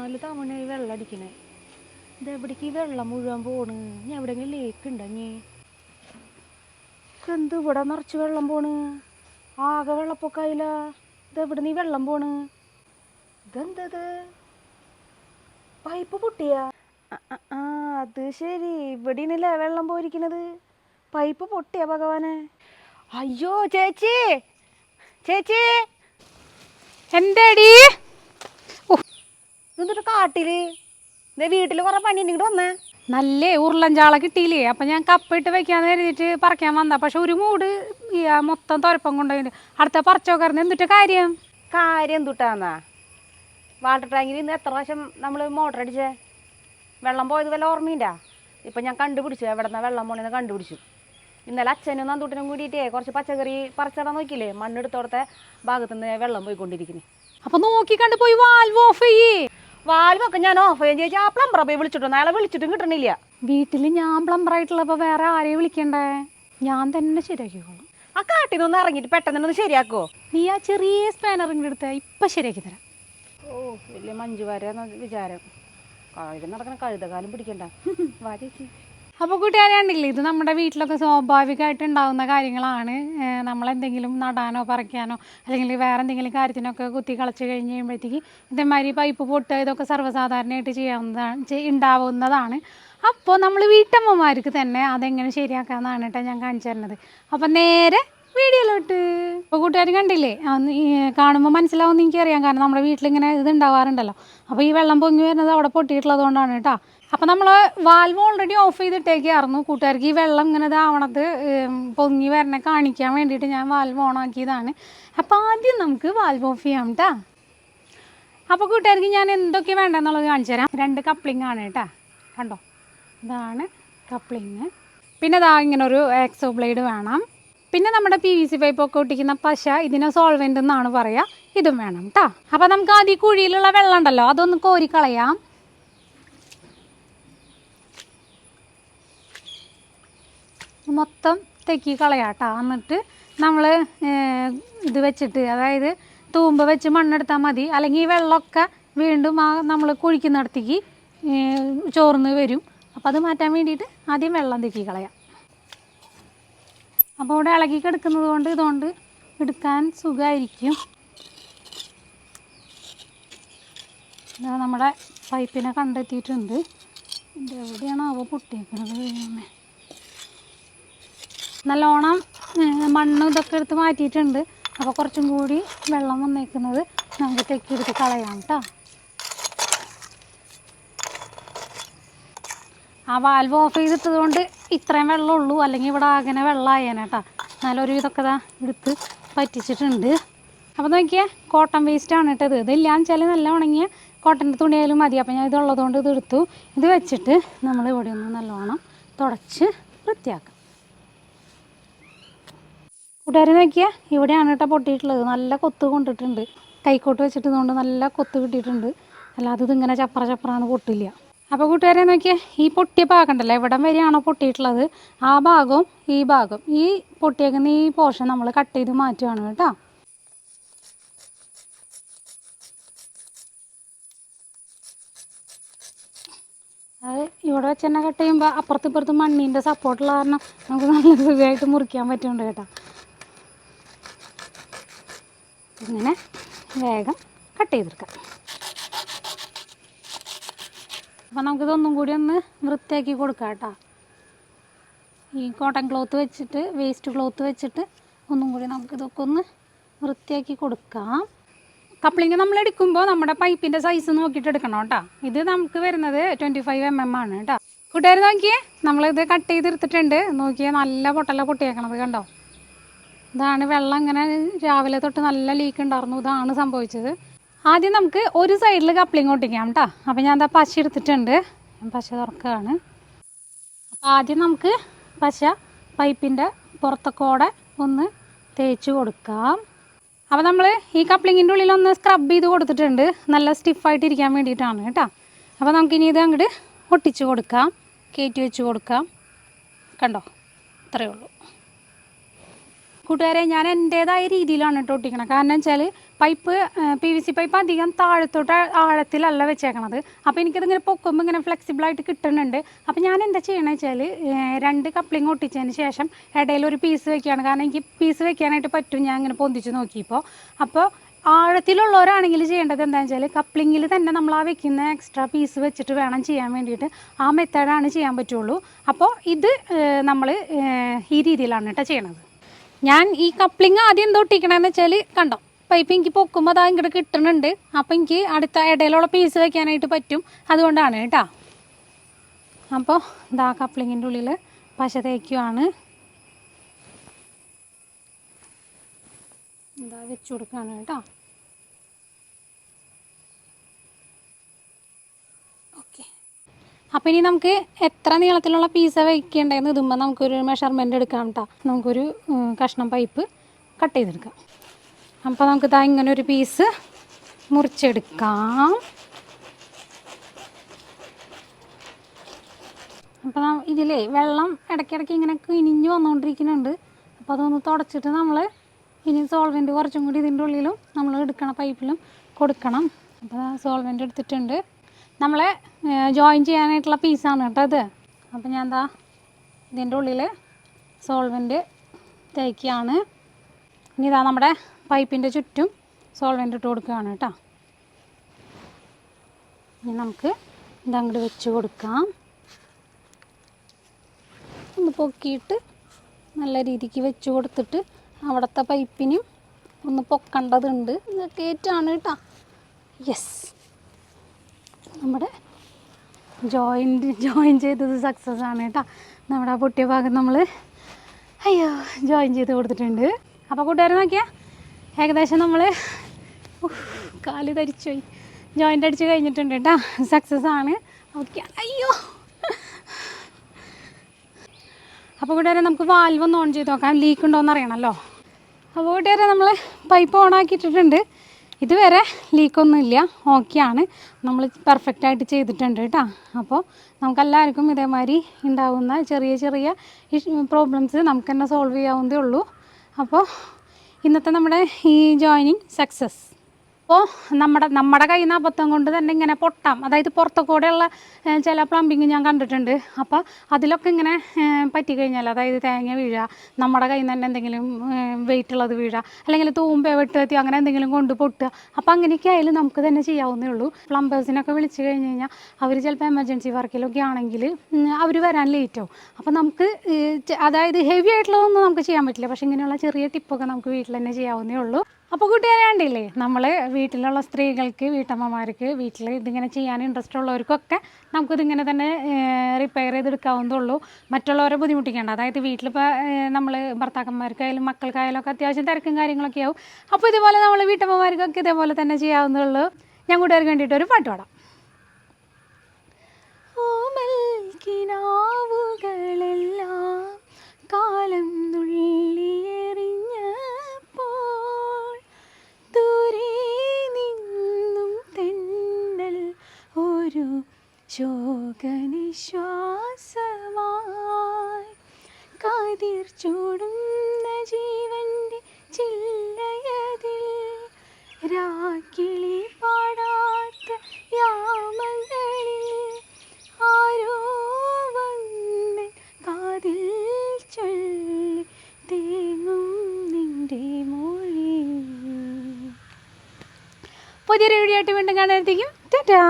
മൂന്നാൽ തവണയായി വെള്ളം അടിക്കണേ ഇതെവിടേക്ക് ഈ വെള്ളം മുഴുവൻ പോണ്. ഞാൻ എവിടെങ്കിലും ലേക്ക് ഉണ്ടോ എന്ത് ഇവിടെ നിറച്ച് വെള്ളം പോണ്? ആകെ വെള്ളപ്പൊക്കായില്ല ഇതെവിടെ നീ വെള്ളം പോണ്. ഇതെന്തത്? പൈപ്പ് പൊട്ടിയ? ആ അത് ശരി. ഇവിടെയാണല്ലേ വെള്ളം പോയിരിക്കണത്. പൈപ്പ് പൊട്ടിയ ഭഗവാനെ. അയ്യോ ചേച്ചി! ചേച്ചി! എന്തേടി? എന്നിട്ട് കാട്ടിൽ? ദേ വീട്ടിൽ കുറെ പണി ഇങ്ങോട്ട് വന്നേ. നല്ല ഉരുളഞ്ചാള കിട്ടിയില്ലേ? അപ്പം ഞാൻ കപ്പിട്ട് വെക്കാന്ന് കരുതിയിട്ട് പറിക്കാൻ വന്ന പക്ഷെ ഒരു മൂട് മൊത്തം തുരപ്പം കൊണ്ടുപോയിട്ട് അടുത്ത പറിച്ചോക്കാരുന്ന് എന്തിട്ട് കാര്യം? കാര്യം എന്തുട്ടാന്നാ? വാട്ടർ ടാങ്കിൽ ഇന്ന് എത്ര പ്രാവശ്യം നമ്മൾ മോട്ടർ അടിച്ചേ? വെള്ളം പോയത് വല്ല ഓർമ്മയില്ല ഇപ്പം ഞാൻ കണ്ടുപിടിച്ചു. എവിടെ നിന്നാ വെള്ളം പോണെന്ന് കണ്ടുപിടിച്ചു. ഇന്നലെ അച്ഛനും നന്ദൂട്ടനും കൂടിയിട്ടേ കുറച്ച് പച്ചക്കറി പറിച്ചിടാൻ നോക്കിയില്ലേ? മണ്ണെടുത്തോടത്തെ ഭാഗത്തുനിന്ന് വെള്ളം പോയിക്കൊണ്ടിരിക്കുന്നു. അപ്പൊ നോക്കി കണ്ട് പോയി വാൽവ് ഓഫ് ചെയ്യേ. വാൽവൊക്കെ ഞാൻ ഓഫ് ചെയ്യാൻ ചേച്ചി. ആ പ്ലംബറെ പോയി വിളിച്ചിട്ടു അയാളെ വിളിച്ചിട്ടും കിട്ടണില്ല. വീട്ടിൽ ഞാൻ പ്ലംബറായിട്ടുള്ളപ്പോൾ വേറെ ആരെയും വിളിക്കണ്ടേ? ഞാൻ തന്നെ ശരിയാക്കിക്കോളാം. ആ കാട്ടിൽ നിന്ന് ഇറങ്ങിയിട്ട് പെട്ടെന്ന് ഒന്ന് ശരിയാക്കോ നീ ആ ചെറിയ സ്പാനറിന്റെ അടുത്ത് ഇപ്പം ശരിയാക്കി തരാം. ഓ വലിയ മഞ്ജു വരാന്ന് വിചാരം. കഴുത നടക്കണ കഴുതകാലം പിടിക്കണ്ട. വാ ചേച്ചി. അപ്പോൾ കൂട്ടുകാരെ കണ്ടില്ലേ ഇത് നമ്മുടെ വീട്ടിലൊക്കെ സ്വാഭാവികമായിട്ട് ഉണ്ടാകുന്ന കാര്യങ്ങളാണ്. നമ്മളെന്തെങ്കിലും നടാനോ പറിക്കാനോ അല്ലെങ്കിൽ വേറെ എന്തെങ്കിലും കാര്യത്തിനൊക്കെ കുത്തി കളച്ച് കഴിഞ്ഞ് കഴിയുമ്പോഴത്തേക്ക് ഇതേമാതിരി പൈപ്പ് പൊട്ടുക ഇതൊക്കെ സർവസാധാരണയായിട്ട് ചെയ്യാവുന്നതാണ് ഉണ്ടാവുന്നതാണ്. അപ്പോൾ നമ്മൾ വീട്ടമ്മമാർക്ക് തന്നെ അതെങ്ങനെ ശരിയാക്കാമെന്നാണ് കേട്ടോ ഞാൻ കാണിച്ചു തരുന്നത്. അപ്പം നേരെ വീഡിയോയിലോട്ട്. ഇപ്പോൾ കൂട്ടുകാർ കണ്ടില്ലേ കാണുമ്പോൾ മനസ്സിലാവുമെന്ന് എനിക്കറിയാം. കാരണം നമ്മുടെ വീട്ടിലിങ്ങനെ ഇത് ഉണ്ടാവാറുണ്ടല്ലോ. അപ്പോൾ ഈ വെള്ളം പൊങ്ങി വരുന്നത് അവിടെ പൊട്ടിയിട്ടുള്ളത് കൊണ്ടാണ് കേട്ടോ അപ്പോൾ നമ്മൾ വാൽവ് ഓൾറെഡി ഓഫ് ചെയ്തിട്ടേക്കായിരുന്നു. കൂട്ടുകാർക്ക് ഈ വെള്ളം ഇങ്ങനെ ഇതാവണത് പൊങ്ങി വരണ കാണിക്കാൻ വേണ്ടിയിട്ട് ഞാൻ വാൽവ് ഓൺ ആക്കിയതാണ്. അപ്പോൾ ആദ്യം നമുക്ക് വാൽവ് ഓഫ് ചെയ്യാം കേട്ടോ അപ്പോൾ കൂട്ടുകാർക്ക് ഞാൻ എന്തൊക്കെ വേണ്ടെന്നുള്ളത് കാണിച്ചു തരാം. രണ്ട് കപ്ലിംഗ് ആണ് കേട്ടോ കണ്ടോ? ഇതാണ് കപ്ലിങ് പിന്നെ ഇതാ ഇങ്ങനെ ഒരു എക്സോ ബ്ലേഡ് വേണം. പിന്നെ നമ്മുടെ പി വി സി പൈപ്പ് ഒക്കെ ഒട്ടിക്കുന്ന പശ ഇതിനെ സോൾവെന്റ് എന്നാണ് പറയുക ഇതും വേണം കേട്ടോ അപ്പോൾ നമുക്ക് ആദ്യം കുഴിയിലുള്ള വെള്ളം ഉണ്ടല്ലോ അതൊന്ന് കോരിക്കളയാം മൊത്തം തെക്കി കളയാട്ടോ. എന്നിട്ട് നമ്മൾ ഇത് വെച്ചിട്ട് അതായത് തൂമ്പ വെച്ച് മണ്ണെടുത്താൽ മതി. അല്ലെങ്കിൽ ഈ വെള്ളമൊക്കെ വീണ്ടും ആ നമ്മൾ കുഴിക്കുന്നിടത്തേക്ക് ചോർന്ന് വരും. അപ്പോൾ അത് മാറ്റാൻ വേണ്ടിയിട്ട് ആദ്യം വെള്ളം തെക്കി കളയാം. അപ്പോൾ ഇവിടെ ഇളകി കിടക്കുന്നത് കൊണ്ട് ഇതുകൊണ്ട് എടുക്കാൻ സുഖമായിരിക്കും നമ്മുടെ പൈപ്പിനെ കണ്ടെത്തിയിട്ടുണ്ട്. എവിടെയാണോ അവ പൊട്ടിയേക്കുന്നത്. നല്ലോണം മണ്ണ് ഇതൊക്കെ എടുത്ത് മാറ്റിയിട്ടുണ്ട്. അപ്പോൾ കുറച്ചും കൂടി വെള്ളം വന്നേക്കുന്നത് നമുക്ക് തെക്കിയെടുത്ത് കളയാം കേട്ടോ ആ വാൽവ് ഓഫ് ചെയ്തിട്ടത് കൊണ്ട് ഇത്രയും വെള്ളമുള്ളൂ. അല്ലെങ്കിൽ ഇവിടെ അങ്ങനെ വെള്ളമായേനെ കേട്ടോ നല്ലൊരു ഇതൊക്കെ ഇതാ എടുത്ത് പറ്റിച്ചിട്ടുണ്ട്. അപ്പോൾ നോക്കിയാൽ കോട്ടൺ വേസ്റ്റ് ആണ് കേട്ടത് ഇതില്ലാന്ന് വെച്ചാൽ നല്ല ഉണങ്ങിയ കോട്ടന്റെ തുണിയായാലും മതി. അപ്പോൾ ഞാൻ ഇതുള്ളതുകൊണ്ട് ഇത് എടുത്തു. ഇത് വെച്ചിട്ട് നമ്മൾ ഇവിടെ ഒന്ന് നല്ലോണം തുടച്ച് വൃത്തിയാക്കാം. കൂട്ടുകാരെ നോക്കിയാൽ ഇവിടെയാണ് കേട്ടോ പൊട്ടിയിട്ടുള്ളത്. നല്ല കൊത്ത് കൊണ്ടിട്ടുണ്ട്. കൈക്കോട്ട് വെച്ചിട്ട് കൊണ്ട് നല്ല കൊത്ത് കിട്ടിയിട്ടുണ്ട്. അല്ലാതെ ഇത് ഇങ്ങനെ ചപ്പറ ചപ്പറാണ് പൊട്ടില്ല. അപ്പോൾ കൂട്ടുകാരെ നോക്കിയാൽ ഈ പൊട്ടിയ ഭാഗം ഉണ്ടല്ലോ എവിടം വരെയാണോ പൊട്ടിയിട്ടുള്ളത്? ആ ഭാഗവും ഈ ഭാഗം ഈ പൊട്ടിയേക്കുന്ന ഈ പോർഷൻ നമ്മൾ കട്ട് ചെയ്ത് മാറ്റുകയാണ് കേട്ടോ. അത് ഇവിടെ വെച്ച് തന്നെ കട്ട് ചെയ്യുമ്പോൾ അപ്പുറത്തിപ്പുറത്ത് മണ്ണീന്റെ സപ്പോർട്ടുള്ള കാരണം നമുക്ക് നല്ല സുഖമായിട്ട് മുറിക്കാൻ പറ്റുന്നുണ്ട് കേട്ടോ. ഇങ്ങനെ വേഗം കട്ട് ചെയ്തെടുക്കാം. അപ്പോൾ നമുക്കിതൊന്നും കൂടി ഒന്ന് വൃത്തിയാക്കി കൊടുക്കാം കേട്ടോ. ഈ കോട്ടൺ ക്ലോത്ത് വെച്ചിട്ട് വേസ്റ്റ് ക്ലോത്ത് വെച്ചിട്ട് ഒന്നും കൂടി നമുക്കിതൊക്കെ ഒന്ന് വൃത്തിയാക്കി കൊടുക്കാം. കപ്ലിങ് നമ്മൾ എടുക്കുമ്പോൾ നമ്മുടെ പൈപ്പിന്റെ സൈസ് നോക്കിയിട്ട് എടുക്കണം കേട്ടോ. ഇത് നമുക്ക് വരുന്നത് ട്വന്റി ഫൈവ് എം എം ആണ് കേട്ടോ. കൂട്ടുകാർ നോക്കിയേ? നമ്മളിത് കട്ട് ചെയ്തെടുത്തിട്ടുണ്ട്. നോക്കിയേ നല്ല പൊട്ടല പൊട്ടിയേക്കണത് കണ്ടോ? ഇതാണ് വെള്ളം ഇങ്ങനെ രാവിലെ തൊട്ട് നല്ല ലീക്ക് ഉണ്ടായിരുന്നു. ഇതാണ് സംഭവിച്ചത്. ആദ്യം നമുക്ക് ഒരു സൈഡിൽ കപ്ലിംഗ് ഒട്ടിക്കാം കേട്ടോ അപ്പോൾ ഞാൻ എന്താ പശ എടുത്തിട്ടുണ്ട്. പശ തുറക്കുകയാണ്. അപ്പോൾ ആദ്യം നമുക്ക് പശ പൈപ്പിന്റെ പുറത്തൊക്കെ ഒന്ന് തേച്ച് കൊടുക്കാം. അപ്പോൾ നമ്മൾ ഈ കപ്ലിങ്ങിന്റെ ഉള്ളിൽ ഒന്ന് സ്ക്രബ് ചെയ്ത് കൊടുത്തിട്ടുണ്ട്. നല്ല സ്റ്റിഫായിട്ട് ഇരിക്കാൻ വേണ്ടിയിട്ടാണ് കേട്ടോ അപ്പോൾ നമുക്കിനി ഇത് അങ്ങോട്ട് ഒട്ടിച്ച് കൊടുക്കാം. കയറ്റി വെച്ച് കൊടുക്കാം. കണ്ടോ? ഇത്രയേ ഉള്ളൂ. കൂട്ടുകാരെ ഞാൻ എന്റേതായ രീതിയിലാണ് കേട്ടോ ഒട്ടിക്കണം കാരണം വെച്ചാൽ pipe P V C pipe അധികം താഴത്തോട്ട് ആഴത്തിലല്ല വെച്ചേക്കണത്. അപ്പോൾ എനിക്കതിങ്ങനെ പൊക്കുമ്പോൾ ഇങ്ങനെ ഫ്ലെക്സിബിളായിട്ട് കിട്ടുന്നുണ്ട്. അപ്പോൾ ഞാൻ എന്താ ചെയ്യണമെന്ന് വെച്ചാൽ രണ്ട് കപ്ലിങ് ഒട്ടിച്ചതിന് ശേഷം ഇടയിൽ ഒരു പീസ് വെക്കുകയാണ് കാരണം എനിക്ക് പീസ് വെക്കാനായിട്ട് പറ്റും ഞാൻ ഇങ്ങനെ പൊന്തിച്ച് നോക്കിയപ്പോൾ അപ്പോൾ ആഴത്തിലുള്ളവരാണെങ്കിൽ ചെയ്യേണ്ടത് എന്താണെന്ന് വെച്ചാൽ കപ്ലിങ്ങിൽ തന്നെ നമ്മൾ ആ വെക്കുന്ന എക്സ്ട്രാ പീസ് വെച്ചിട്ട് വേണം ചെയ്യാൻ വേണ്ടിയിട്ട്. ആ മെത്തേഡാണ് ചെയ്യാൻ പറ്റുള്ളൂ. അപ്പോൾ ഇത് നമ്മൾ ഈ രീതിയിലാണ് കേട്ടോ ചെയ്യണത്. ഞാൻ ഈ കപ്ലിങ് ആദ്യം എന്തോ ഒട്ടിക്കണമെന്ന് വെച്ചാൽ കണ്ടോ? പൈപ്പ് എനിക്ക് പൊക്കുമ്പോൾ അതാ ഇങ്ങോട്ട് കിട്ടുന്നുണ്ട് അപ്പോൾ എനിക്ക് അടുത്ത ഇടയിലുള്ള പീസ് വെക്കാനായിട്ട് പറ്റും. അതുകൊണ്ടാണ് കേട്ടോ. അപ്പോൾ ഇതാ കപ്ലിങ്ങിന്റെ ഉള്ളിൽ പശ തേക്കുവാണ്. ഇതാ വെച്ചു കൊടുക്കുകയാണ് കേട്ടോ. അപ്പോൾ ഇനി നമുക്ക് എത്ര നീളത്തിലുള്ള പീസ വയ്ക്കേണ്ടതെന്ന് ഇതുമ്പോൾ നമുക്കൊരു മെഷർമെന്റ് എടുക്കാം കേട്ടോ നമുക്കൊരു കഷ്ണം പൈപ്പ് കട്ട് ചെയ്തെടുക്കാം. അപ്പോൾ നമുക്ക് ഇതാ ഇങ്ങനെ ഒരു പീസ് മുറിച്ചെടുക്കാം അപ്പോൾ ഇതിലേ വെള്ളം ഇടയ്ക്കിടയ്ക്ക് ഇങ്ങനെ കിനിഞ്ഞു വന്നുകൊണ്ടിരിക്കുന്നുണ്ട് അപ്പോൾ അതൊന്ന് തുടച്ചിട്ട് നമ്മൾ ഇനി സോൾവെന്റ് കുറച്ചും കൂടി ഇതിന്റെ ഉള്ളിലും നമ്മൾ എടുക്കണ പൈപ്പിലും കൊടുക്കണം. അപ്പോൾ സോൾവെന്റ് എടുത്തിട്ടുണ്ട്. നമ്മളെ ജോയിൻ ചെയ്യാനായിട്ടുള്ള പീസാണ് കേട്ടോ ഇത്. അപ്പോൾ ഞാൻ എന്താ ഇതിന്റെ ഉള്ളിൽ സോൾവെന്റ് തേക്കുകയാണ്. ഇനി ഇതാ നമ്മുടെ പൈപ്പിന്റെ ചുറ്റും സോൾവെന്റ് ഇട്ട് കൊടുക്കുകയാണ് കേട്ടോ. ഇനി നമുക്ക് ഇതങ്ങോട്ട് വെച്ച് കൊടുക്കാം. ഒന്ന് പൊക്കിയിട്ട് നല്ല രീതിക്ക് വെച്ച് കൊടുത്തിട്ട് അവിടുത്തെ പൈപ്പിനും ഒന്ന് പൊക്കേണ്ടതുണ്ട്. ഇതൊക്കെ ഏറ്റാണ് കേട്ടോ. യെസ് നമ്മുടെ ജോയിന്റ് ജോയിൻ ചെയ്തത് സക്സസ് ആണ് കേട്ടോ. നമ്മുടെ ആ പൊട്ടിയ ഭാഗം നമ്മൾ അയ്യോ ജോയിൻ ചെയ്ത് കൊടുത്തിട്ടുണ്ട്. അപ്പോൾ കൂട്ടുകാർ നോക്കിയാൽ ഏകദേശം നമ്മൾ കാൽ ധരിച്ചുപോയി ജോയിന്റ് അടിച്ച് കഴിഞ്ഞിട്ടുണ്ട് കേട്ടോ. സക്സസ് ആണ്. ഓക്കെ അയ്യോ. അപ്പോൾ കൂട്ടുകാരെ നമുക്ക് വാൽവ് ഒന്ന് ഓൺ ചെയ്ത് നോക്കാം. ലീക്ക് ഉണ്ടോ എന്ന് അറിയണമല്ലോ അപ്പോൾ കൂട്ടുകാരെ നമ്മൾ പൈപ്പ് ഓൺ ആക്കിയിട്ടിട്ടുണ്ട്. ഇതുവരെ ലീക്കൊന്നുമില്ല ഓക്കെയാണ് നമ്മൾ പെർഫെക്റ്റ് ആയിട്ട് ചെയ്തിട്ടുണ്ട് കേട്ടോ. അപ്പോൾ നമുക്കെല്ലാവർക്കും ഇതേമാതിരി ഉണ്ടാവുന്ന ചെറിയ ചെറിയ പ്രോബ്ലംസ് നമുക്ക് തന്നെ സോൾവ് ചെയ്യാവുന്നതേ ഉള്ളൂ. അപ്പോൾ ഇന്നത്തെ നമ്മുടെ ഈ ജോയിനിങ് സക്സസ് അപ്പോൾ നമ്മുടെ നമ്മുടെ കയ്യിൽ നിന്ന് അബദ്ധം കൊണ്ട് തന്നെ ഇങ്ങനെ പൊട്ടാം. അതായത് പുറത്തുകൂടെയുള്ള ചില പ്ലംബിങ് ഞാൻ കണ്ടിട്ടുണ്ട്. അപ്പോൾ അതിലൊക്കെ ഇങ്ങനെ പറ്റി കഴിഞ്ഞാൽ അതായത് തേങ്ങ വീഴുക നമ്മുടെ കയ്യിൽ നിന്ന് തന്നെ എന്തെങ്കിലും വെയിറ്റ് ഉള്ളത് വീഴുക അല്ലെങ്കിൽ തൂമ്പ വെട്ടുകത്തി അങ്ങനെ എന്തെങ്കിലും കൊണ്ട് പൊട്ടുക. അപ്പോൾ അങ്ങനെയൊക്കെ ആയാലും നമുക്ക് തന്നെ ചെയ്യാവുന്നേ ഉള്ളൂ. പ്ലംബേഴ്സിനൊക്കെ വിളിച്ച് കഴിഞ്ഞ് കഴിഞ്ഞാൽ അവർ ചിലപ്പോൾ എമർജൻസി വർക്കിലൊക്കെ ആണെങ്കിൽ അവർ വരാൻ ലേറ്റ് ആവും. അപ്പോൾ നമുക്ക് അതായത് ഹെവി ആയിട്ടുള്ളതൊന്നും നമുക്ക് ചെയ്യാൻ പറ്റില്ല. പക്ഷേ ഇങ്ങനെയുള്ള ചെറിയ ടിപ്പൊക്കെ നമുക്ക് വീട്ടിൽ തന്നെ ചെയ്യാവുന്നേ ഉള്ളൂ. അപ്പോൾ കൂട്ടുകാരെ കണ്ടില്ലേ? നമ്മൾ വീട്ടിലുള്ള സ്ത്രീകൾക്ക് വീട്ടമ്മമാർക്ക് വീട്ടിൽ ഇതിങ്ങനെ ചെയ്യാൻ ഇൻട്രസ്റ്റ് ഉള്ളവർക്കൊക്കെ നമുക്കിതിങ്ങനെ തന്നെ റിപ്പയർ ചെയ്തെടുക്കാവുന്നതുള്ളൂ. മറ്റുള്ളവരെ ബുദ്ധിമുട്ടിക്കേണ്ട. അതായത് വീട്ടിലിപ്പോൾ നമ്മൾ ഭർത്താക്കന്മാർക്കായാലും മക്കൾക്കായാലും ഒക്കെ അത്യാവശ്യം തിരക്കും കാര്യങ്ങളൊക്കെ ആവും. അപ്പോൾ ഇതുപോലെ നമ്മൾ വീട്ടമ്മമാർക്കൊക്കെ ഇതേപോലെ തന്നെ ചെയ്യാവുന്നതുള്ളൂ. ഞാൻ കൂട്ടുകാർക്ക് വേണ്ടിയിട്ട് ഒരു പാട്ട് പാടാം. ഓമൽ കാലം നുള്ളിയെറിഞ്ഞപ്പോൾ ശോകനിശ്വാസമായി കാതിർ ചൂടുന്ന ജീവന്റെ ചില്ലയതിൽ രാക്കിളി പാടാത്ത യാമങ്ങളിൽ ആരോ വന്ന് കാതിൽ ചൊല്ലി തേങ്ങും നിന്റെ മൊഴി പുതിയൊരു വീഡിയോ ആയിട്ട് വീണ്ടും കാണാൻ ടാറ്റാ.